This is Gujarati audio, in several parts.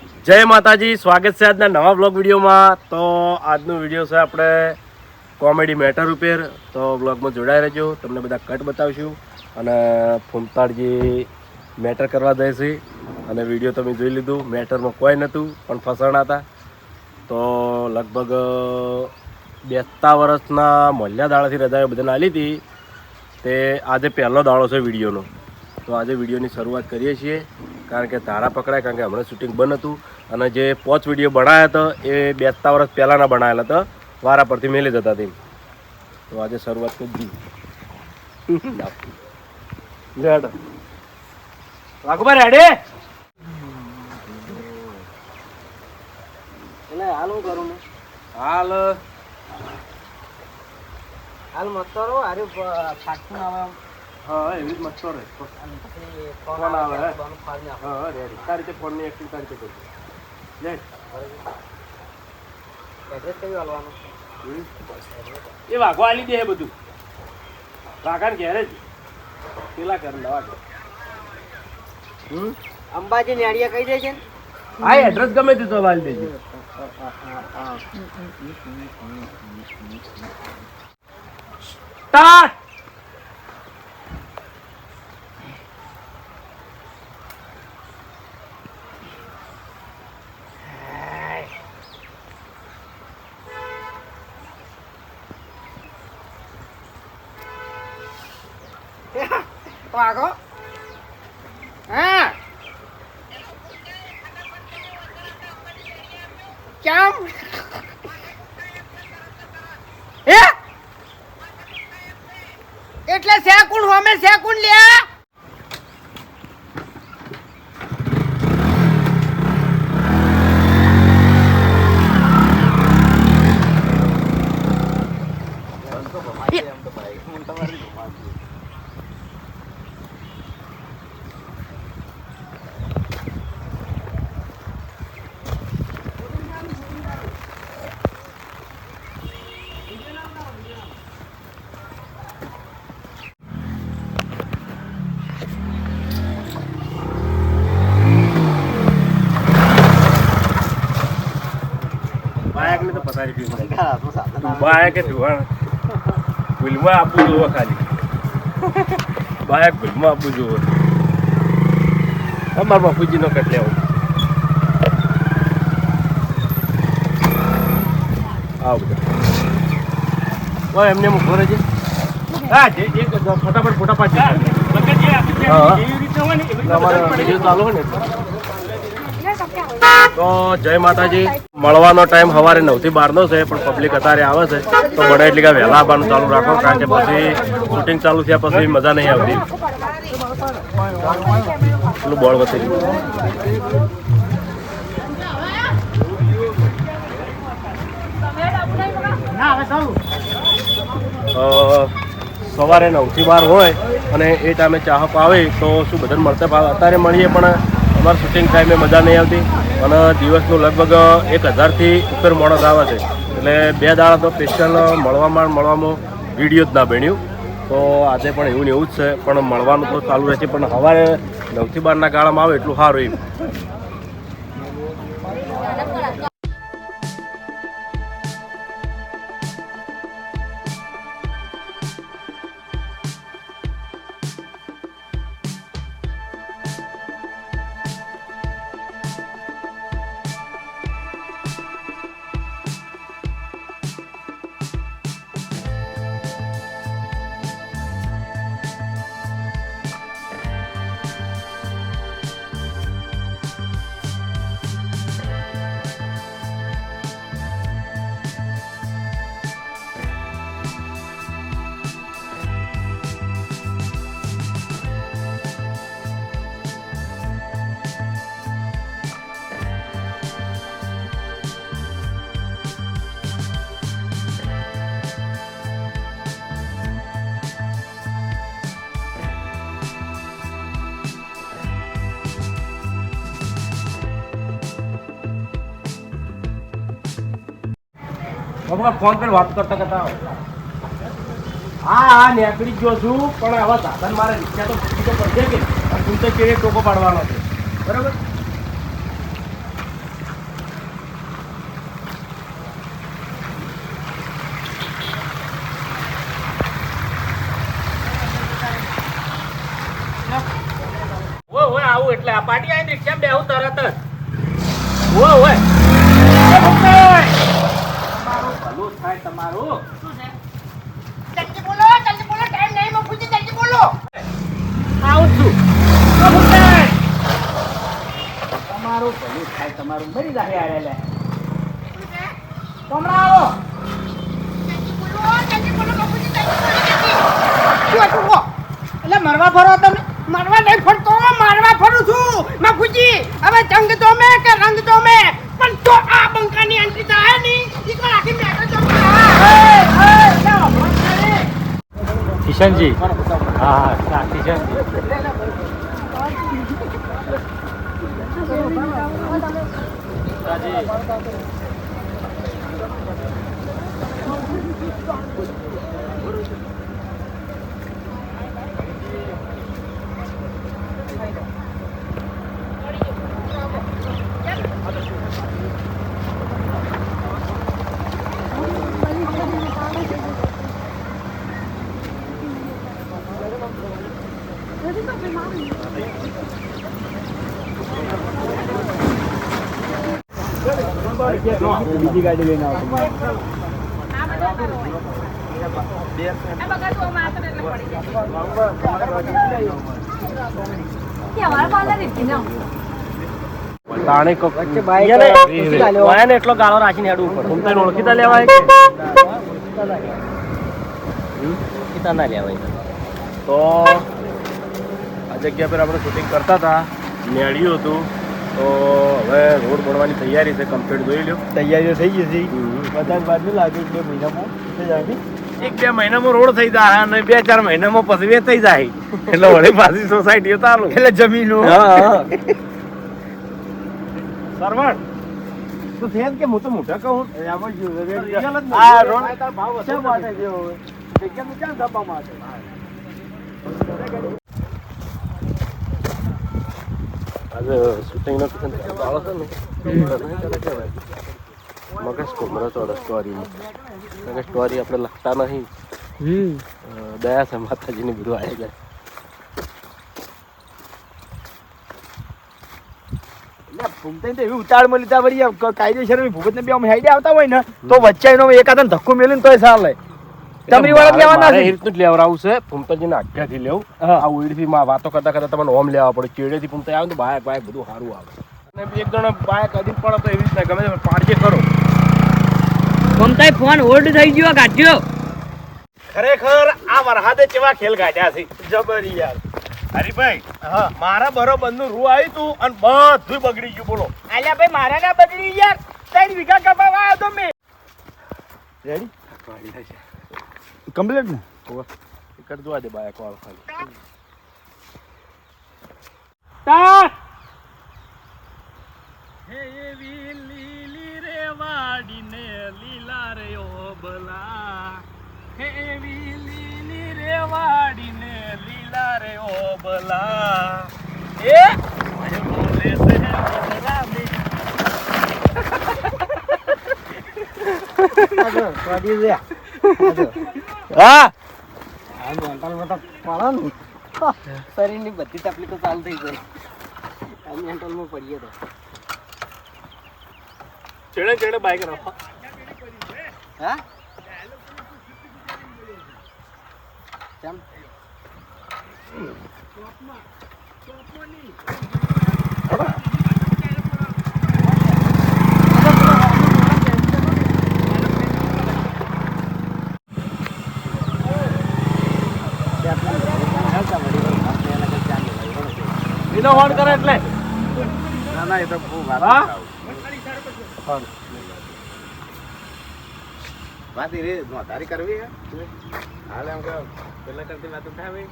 જય માતાજી, સ્વાગત છે આજના નવા બ્લોગ વિડીયોમાં. તો આજનો વીડિયો છે આપણે કોમેડી મેટર ઉપર. તો બ્લોગમાં જોડાઈ રહેજો. તમને બધા કટ બતાવીશું. અને ફૂમતાળજી મેટર કરવા જાય અને વીડિયો તમે જોઈ લીધું. મેટરમાં કોઈ નહોતું, પણ ફસાણા હતા. તો લગભગ બેસતા વર્ષના મોલ્યા દાડાથી રજાઓ બધાને આલી હતી. તે આજે પહેલો દાડો છે વિડીયોનો. તો આજે વિડીયોની શરૂઆત કરીએ છીએ. કારણ કે તારા પકડાય કારણ કે હમણાં શૂટિંગ બંધ હતું. અને જે પોચ વીડિયો બનાવ્યા હતા એ બેસતા વર્ષ પહેલાંના બનાવેલા હતા. વારા પરથી મેલી જતા હતી તો આજે શરૂઆત કરી દીધી એટલે હાલ હું કરું હાલ. હાલ મસ્તરો હારે ફાટતું આવે. હા એવી જ મચ્છો રે ફોન ફોન આવે, આવે હે? ફોન ફાડી નાખો. હા રેડી તારી રીતે ફોનની એક્ટિંગ તારી રીતે કરજો લે. એડ્રેસ કયું હાલવાનું એ વાઘો આલી દે બધું. વાઘાને ઘેરે જ. પેલા ઘર નવા ઘર અંબાજી નેડિયા કહી દે છે હા એડ્રેસ ગમે તે તો વાલી દેજો. સ્ટાર્ટ વાગો હા કેમ હે એટલે સેકુંડ હોમે સેકુંડ લ્યા બાયક એ ધોવાણ ભૂલમાં આપવું જોવો ખાલી. બાયક ભૂલમાં આપવું જોવો. અમારા બાપુજી નો કટ લેવો આવ બધા. એમને હું ઊભો રહેજે. હા જે જે ફટાફટ ફોટા પાડી હા ચાલુ હોય ને? તો જય માતાજી. મળવાનો ટાઈમ સવારે નવથી બાર નો છે, પણ પબ્લિક અત્યારે આવે છે, તો બને એટલી કે વહેલા આવવાનું ચાલુ રાખો, કારણ કે પછી શૂટિંગ ચાલુ થયા પછી મજા નહીં આવતી. એટલું બોળ ગયું સવારે નવથી બાર હોય અને એ ટાઈમે ચાહક આવે તો શું બધાને મળતા ભાવ? અત્યારે મળીએ પણ અમારે શૂટિંગ ટાઈમે મજા નહીં આવતી. અને દિવસનું લગભગ એક હજારથી ઉપર માણસ આવે છે. એટલે બે દાડા તો સ્પેશિયલ મળવામાં મળવામાં વીડિયો જ ના બન્યું. તો આજે પણ એવું ને એવું જ છે. પણ મળવાનું તો ચાલુ રહે છે પણ સવારે નવથી બારના ગાળામાં આવે એટલું સારું એમ. હમણાં ફોન પર વાત કરતા કરતા હા હા, નીકળી જો છું, પણ હવે સાધન મારે રિક્ષા તો પૂછી તો પડશે કે તું તો કેવી ટોકો પાડવાનો છે? બરાબર? આવું એટલે આ પાટી આવીને રિક્ષા બેહું તરત જ. હોય હોય ભલું થાય તમારું જલ્દી બોલો જલ્દી બોલો ટાઈમ નહીં મફુજી જલ્દી બોલો. આવું છું. તમારું ભલું થાય તમારું મરી જાય યાર એટલે હમણાં આવો જલ્દી બોલો જલ્દી બોલો મફુજી જલ્દી બોલો જલ્દી શું હતું કો એટલે મરવા ફરો તમે મારવા નહીં ફરતો મારવા ફરું છું મફુજી હવે જંગ તો મે કે રંગ તો મે પણ તો આ બંકાની એન્ટ્રી થાયની ઈ કોણ આખી મેટર તો કિશનજી. હા હા કિશનજી. બીજી ગાડી લઈને એટલો ગાળો રાખીને હેડવું પડે તને ઓળખીતા લેવાય ઓળખીતા ના લેવાય તો જગ્યા પર આપણે શૂટિંગ કરતા હતા મેળ્યું હતું. તો હવે રોડ બનવાની તૈયારી છે કમ્પ્લીટ જોઈ લ્યો. તૈયારીઓ થઈ ગઈ છે. બધા બાદ નહીં લાગે બે મહિનામાં થઈ જાય એક બે મહિનામાં રોડ થઈ જાય અને બે ચાર મહિનામાં પછી થઈ જાય. એટલે વળી પાછી સોસાયટીઓ તારું એટલે જમીનો. સરવણ તું છે કે હું તો મોટા કહું? આ રોડ ભાવ માટે જેવો હોય? ક્યાં ધબ્બા માટે? આજે શૂટિંગનો ચાલો છે ને. મગજ ઘૂમરો ચોડે સ્ટોરીમાં કારણ સ્ટોરી આપણે લખતા નહીં. દયા છે માતાજીની બધું આવી જાય. એવી મળી કાયદેસર ભૂપતને બી બે આવતા હોય ને તો વચ્ચે એનો એકાદ ધક્કો મેલીને તોય ચાલે તમારી વાળા લેવાના છે? રીતનું જ લેવડાવવું છે. ભૂમતાજીના આજ્ઞાથી લેવું હા. આ ઉઈડથી માં વાતો કરતા કરતા તમને ઓમ લેવા પડે. ચેડેથી ભૂમતા આવે તો બાયક બાયક બધું સારું આવે. અને એક જણ બાયક અધીન પડે તો એવી રીતના ગમે તમે પાડજે કરો મમતાએ ફોન હોલ્ડ થઈ ગયો કાઢ્યો ખરેખર આ વરહાદે કેવા ખેલ કાઢ્યા છે? જબરી યાર હરીભાઈ મારા બરોબરનું રૂ આવ્યું તું અને બધું બગડી ગયું બોલો. આલ્યા ભાઈ મારા ના બગડી યાર ત્રણ વીઘા કપાવા આવ્યો તો મેં. રેડી કમ્પ્લીટ ને? એક જોવા દે બાયક વાળો ખાલી. તાર! હે એવી લીલી રે વાડીને લીલા રે ઓબલા હે એવી લીલી રે વાડીને લીલા રે ઓબલા એ? મારે બોલે છે રામી. હા. શરીરની બધી તકલીફો ચાલુ થઈ ગઈ. આ મેન્ટલમાં પડીએ તો. ચડે ચડે બાઈક રાખો. હા? કેમ? એનો ફોન કરે એટલે. ના ના એ તો બહુ વાત રે નોંધારી કરવી હે? હાલ એમ કે પેલા કરતી વાતો થાય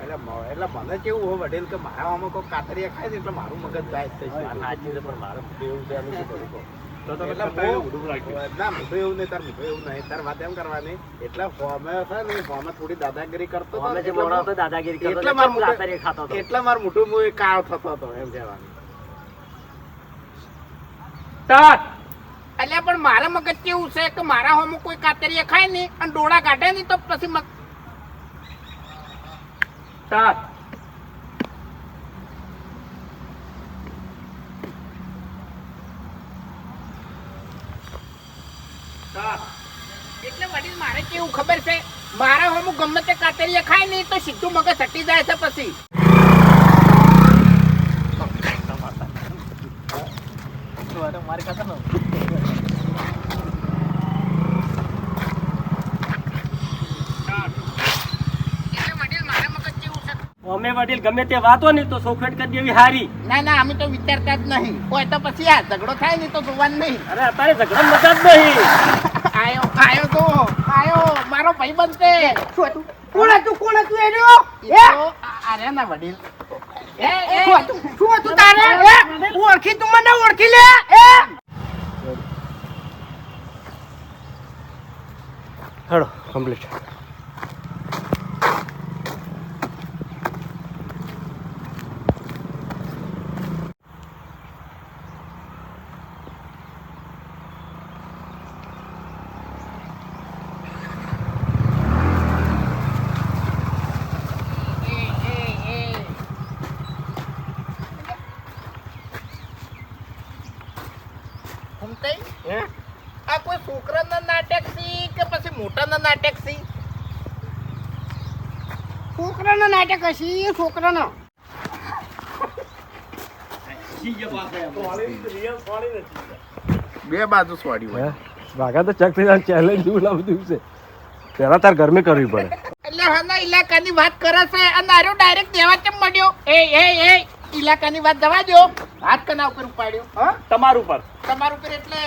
એટલે એટલે મને કેવું હોય વડીલ કે મારા આમાં કોઈ કાતરિયા ખાય છે એટલે મારું મગજ જાય વાત સાચી છે પણ મારે એવું છે એનું શું કરું? તો તમે એટલે કરતા એવું બહુ- બધું રાખ્યું. ના મીઠું એવું નહીં તાર મીઠું એવું નહીં. તાર વાત એમ કરવાની એટલે ફોમે છે ને ફોમે થોડી દાદાગીરી કરતો હતો ને એટલે હું- દાદાગીરી કરતો એટલે મારું મોટું- એટલે હું કાળ થતો હતો એમ કહેવાનું. તાર! અલ્યા પણ મારા મગજ કેવું છે કે મારા હોમ કોઈ કાતરિયા ખાય નહીં અને ડોળા કાઢે નહીં તો પછી મગ એટલે વડીલ મારે કેવું ખબર છે? મારા હોમું ગમે તે કાતરીએ ખાય નહીં તો સીધું મગજ હટી જાય છે પછી. એટલે વડીલ મારા મગજ કેવું છે? અમે વડીલ ગમે તે વાતો ને તો સોખેટ કરી દેવી હારી. ના ના અમે તો વિચારતા જ નહીં. હોય તો પછી આ ઝઘડો થાય ને તો જોવાનું નહીં. અરે અત્યારે ઝઘડો મજા જ નહીં. આયો આયો તો આયો મારો ભાઈ બનતે શું હતું? કોણ હતું કોણ હતું એનો? અરે ના વડીલ. એ એ. શું હતું? શું હતું તારે? એ ઓળખી તું મને ઓળખી લે. એ હેડો કમ્પ્લીટ આ કોઈ છોકરાના નાટક સી કે પછી મોટાના નાટક સી? છોકરાના નાટક હશે છોકરાનો. બે બાજુ સ્વાડી હોય. વાઘા તો ચક થઈ ચેલેન્જ જેવું બધું છે. પેલા તાર ગરમી કરવી પડે. એટલે હાના ઇલાકાની વાત કરે છે અને આરો ડાયરેક્ટ દેવા કેમ મળ્યો એ એ એ ઇલાકાની વાત જવા દો હાથ કના ઉપર ઉપાડ્યો. હા? તમારું પર તમારું પર એટલે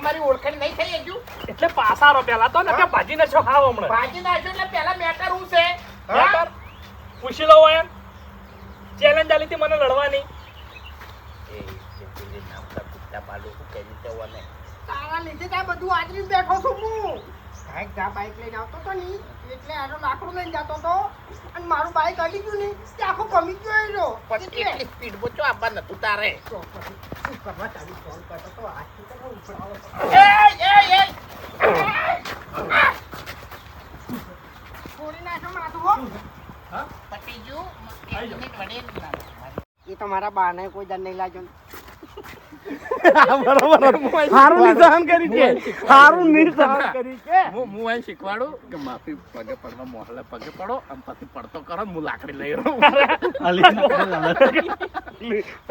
અમારી ઓળખાણ નહીં થઈ હજુ. એટલે પાસારો પેલા તો ને કે ભાજીને છો ખાવ હમણાં. ભાજી નાખ્યો એટલે પેલા મેટર હું? છે મેટર? પૂછી લો એમ. ચેલેન્જ આલી હતી મને લડવાની. તારા લીધે તો આ બધું આજરી બેઠો છું હું. બાઈક જા બાઈક લઈને આવતો તો ની એટલે આનો લાકડું લઈને જતો તો. અને મારું બાઈક અડી ગયું ને તે આખો કમી ગયો એનો. એટલી સ્પીડ બોચો આપવા નતું તારે? શું કરવા ચાલુ ફોન કરતો તો આજથી તો ઉપડાવો એ એ એ છોડી નાખો માથું હો. પટી ગયું. એક મિનિટ વડે એ તો બાને કોઈ દર નહીં લાગ્યો ને હારું નિશાન કરી છે હારું નિશાન કરી છે હું હું અહીં શીખવાડું કે માફી પગે પડવા મોહલે પગે પડો અને પછી પડતો કરો હું લાકડી લઈ રહ્યો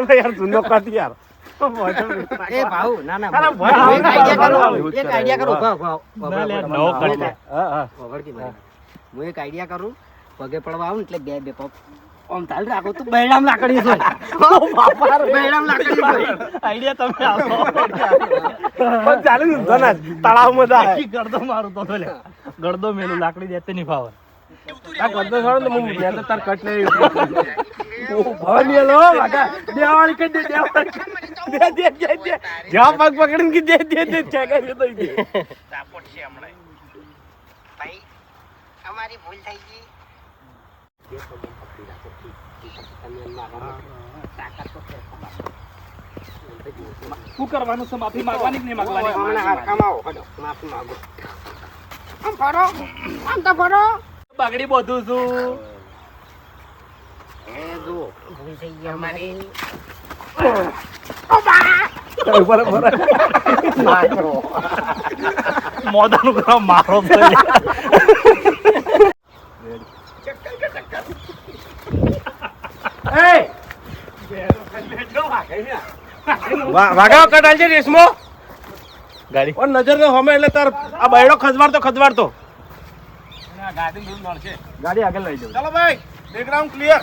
યાર જૂનો કાઢ યાર. એ ભાઉ ના ના અરે ભાઉ. ભાઈ, એક આઈડિયા ભાઈ, કરું એક આઈડિયા કરું. ઊભા, ઊભા, ઊભા, ના લે, ઊભા, નવો કાઢ હા, હા. હું એક આઈડિયા કરું. પગે પડવા આવું એટલે બે બે પગ. આમ તાલ રાખો તું બૈરામ લાકડી છે બૈરામ લાકડી છે આઈડિયા તમે આપો. પણ ચાલુ ના તળાવમાં જાય. ગળદો મારું તો લે. ગળદો મેલું લાકડી દેતે નહીં ફાવે આ ગદ્દો છોડો ને હું મેં તો તાર કટ ઓ ભવન લો વાગા દેવાળી કે દે દેવાળી. દે. દે દે દે. જા પગ પકડીને કે દે દે દે. ચેકા દે તો દે ભાઈ અમારી ભૂલ થઈ ગઈ. શું કરવાનું છે માફી માંગવાની કે નહીં માંગવાની હમણાં હાડકામાં આવો, હડો, માફી માંગો. આમ ફરો આમ તો ફરો પગડી બધું છું એ જુઓ ભૂલ થઈ ગઈ અમારી ઉપર ઉપર મોદાનું કરવા મારો લે. વાગા કટ આલજે રેસમો ગાડી. પણ નજર ને હમે એટલે તાર આ બૈડો ખજવાડતો ખજવાડતો ગાડી આગળ લઈ જાવ. ચાલો ભાઈ બેકગ્રાઉન્ડ ક્લિયર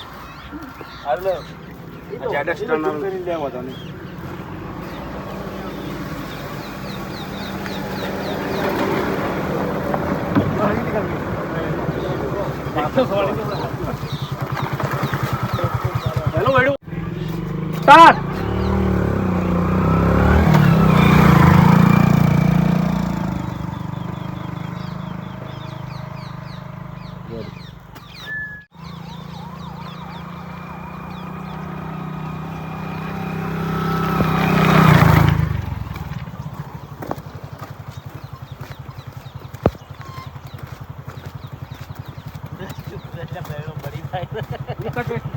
હેલો. બૈડો. સ્ટાર્ટ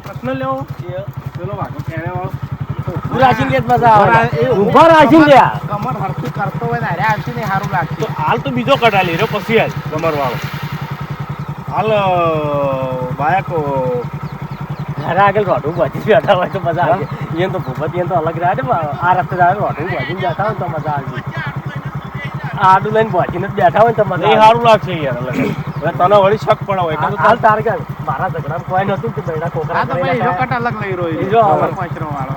પ્રશ્ન લેવો પેલો વાઘો ક્યારે વાળો ઊભું રાખીને લે તો મજા આવે ઊભો રાખીને લે. કમર હરખું કરતો હોય ને અરે આવતી નહીં સારું લાગતું તો હાલ તો બીજો કટાલી રહ્યો પછી હાલ કમર વાળો હાલ બાયકો. ઘરે આગળ રોઢું ભજી બેઠા હોય તો મજા આવે. એને તો ભૂપત એને તો અલગ રહે ને આ રસ્તે જાય રોઢું ભજીને બેઠા હોય ને તો મજા આવે. આડું લઈને ભજીને જ બેઠા હોય ને તો મજા એ સારું લાગશે યાર અલગ. હવે તને વળી શક પડે હોય તો હાલ તારે કે મારા ઝઘડામાં કોઈ નતું કે બેડા કોકરા આ તો ભાઈ હીરો કટ અલગ લઈ રહ્યો અલગ. પાંચરો વાળો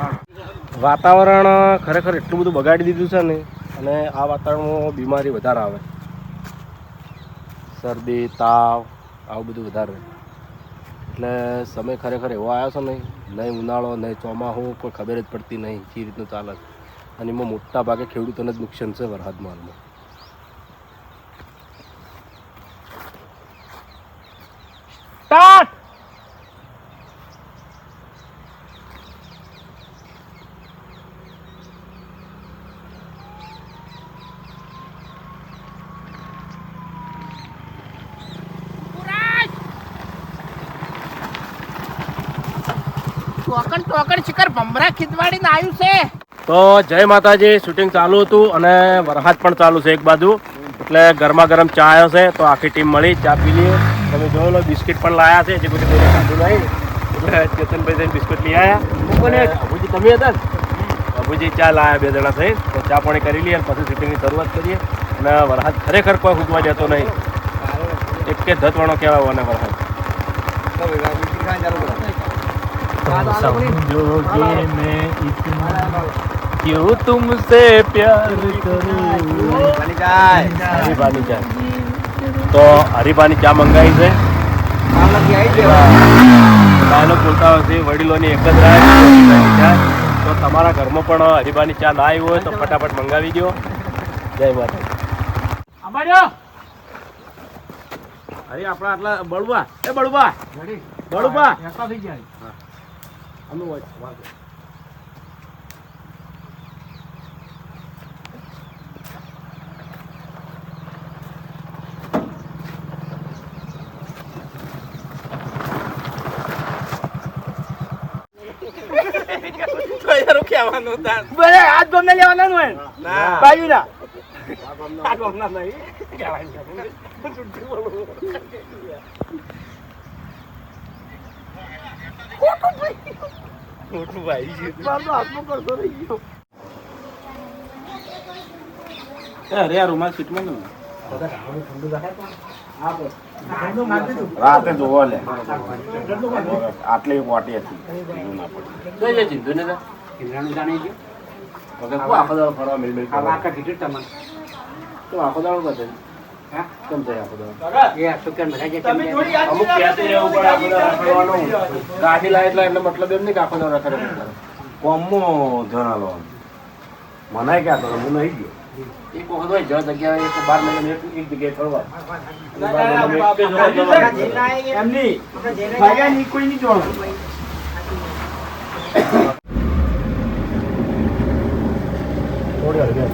વાતાવરણ ખરેખર એટલું બધું બગાડી દીધું છે ને, અને આ વાતાવરણમાં બીમારી વધારે આવે. શરદી, તાવ, આવું બધું વધારે. એટલે સમય ખરેખર એવો આવ્યો છે ને, નહીં ઉનાળો, નહીં ચોમાસું કોઈ ખબર જ પડતી નહીં, જે રીતનું ચાલે. અને એમાં મોટા ભાગે ખેડૂતોને જ નુકસાન છે વરસાદમાં. હાલમાં સ્ટાર્ટ ટોકન શિખર ભમરા ખીચવાડીને આવ્યું છે. તો જય માતાજી શૂટિંગ ચાલુ હતું અને વરસાદ પણ ચાલુ છે એક બાજુ. એટલે ગરમા ગરમ ચા આવ્યો છે, તો આખી ટીમ મળી, ચા પી લઈએ. તમે જોયો લો, બિસ્કિટ પણ લાયા છે, જે બધું ખાધું નહીં. એટલે ચેતનભાઈ જઈને બિસ્કિટ લઈ આવ્યા કોને અભુજી, તમે હતા અભુજી ચા લાયા બે જણા થઈ તો ચા પાણી કરી લઈએ પછી શૂટિંગની શરૂઆત કરીએ. અને વરસાદ ખરેખર કોઈ ઉગવા જતો નહીં. એક કે ધતવાણો કહેવાય અને વરસાદ. समझोगे मैं इतना क्यों तुमसे प्यार करूं બની જાય હરીબાની ચા તો હરીબાની ચા મંગાવી છે ડાયલોગ બોલતા હોય છે વડીલોની એક જ રાહ છે, હરીબાની ચા. તો તમારા ઘરમાં પણ હરીબાની ચા ના આવી હોય તો ફટાફટ મંગાવી દો જય માતા અરે આપણા આટલા બળવા એ બળવા બળવા આનું વાત- વાત. બોલે હાથ ગમને લેવાના નું હોય ના. બાજુ ના આ ગમના નહીં. મોટું ભાઈ છે. મારો હાથમાં કરતો રહી ગયો અરે આ રૂમાલ સીટમાં ને રાતે જોવો લે. આટલી વાટી હતી. કઈ ચિંતુ ને જાણી ગયું આખો દાડો ફરવા મિલ મિલ આખો દાડો બધે. હા? કેમ થાય આખો એ આ બધા જે અમુક ક્યાંથી રહેવું પડે આખો રખડવાનું. ગાડી લાવે એટલે એટલે મતલબ એમ નહીં કે આખો દાડો રખડે. કોમો જણાલો મને ક્યાં તો હું નહીં ગયો. એક વખત હોય જો જગ્યાએ એક બાર મહિના એક એક જગ્યાએ ફરવા. એમની. કોઈ નહીં જોવાનું થોડી હળવે.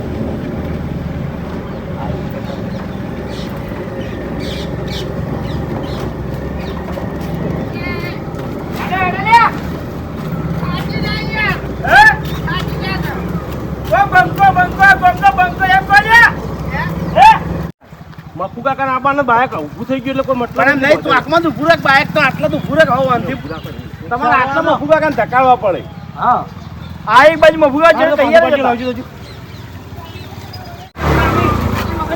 કાકાને બાયક ઊભું થઈ ગયું એટલે કોઈ મતલબ પણ નહીં તું આંખમાં તો ઊભું બાયક તો આટલા તો ઊભું હોવ આવો તમારે આટલા મફુ કાકાને ધકાડવા પડે. હા. આ એક બાજુ મફુ કાકા આ તૈયાર જ લાવજો તો.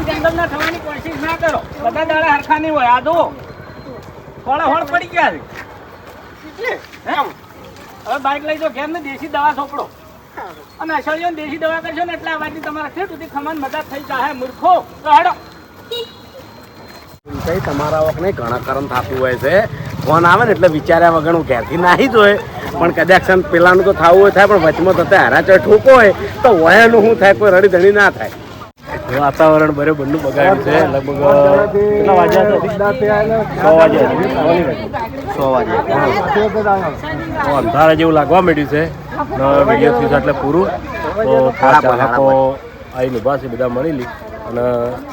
જંગલ ના થવાની કોશિશ ના કરો. બધા દાડા હરખા નહીં હોય આ જો થોડા હોળ પડી ગયા છે. હવે બાઇક લઈ જાઓ ઘેર ને દેશી દવા સોંપડો. અને અસળીઓ દેશી દવા કરશો ને એટલે અવાજની તમારા છે સુધી ખમાન મદદ થઈ જાય મૂર્ખો. તો હેડો. કઈ તમારા વખતે ઘણા કરમ થતું હોય છે. ફોન આવે ને એટલે વિચાર્યા વગર હું ઘેરથી નાહી જોઈએ પણ કદાચ પેલાનું તો થવું હોય થાય પણ વચમાં થતા હારા ઠોકો હોય તો વયાનું શું થાય? કોઈ રડી ધણી ના થાય. વાતાવરણ બરોબરનું બગાડ્યું છે. લગભગ કેટલા વાગ્યા સો વાગ્યા અંધારા જેવું લાગવા માંડ્યું છે. વીડિયો થયું એટલે પૂરું. તો ચાહકો આવીને ઊભા છે બધા મળી લી. અને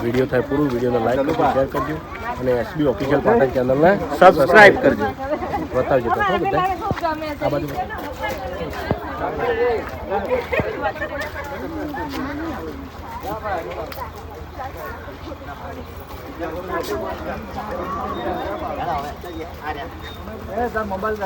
વીડિયો થાય પૂરું, વિડીયોને લાઈક કરજો શેર કરજો, અને એસબી ઓફિશિયલ પાટણ ચેનલને સબસ્ક્રાઈબ કરજો. બતાવજો તો બધા. આ બાજુ મોબાઈલ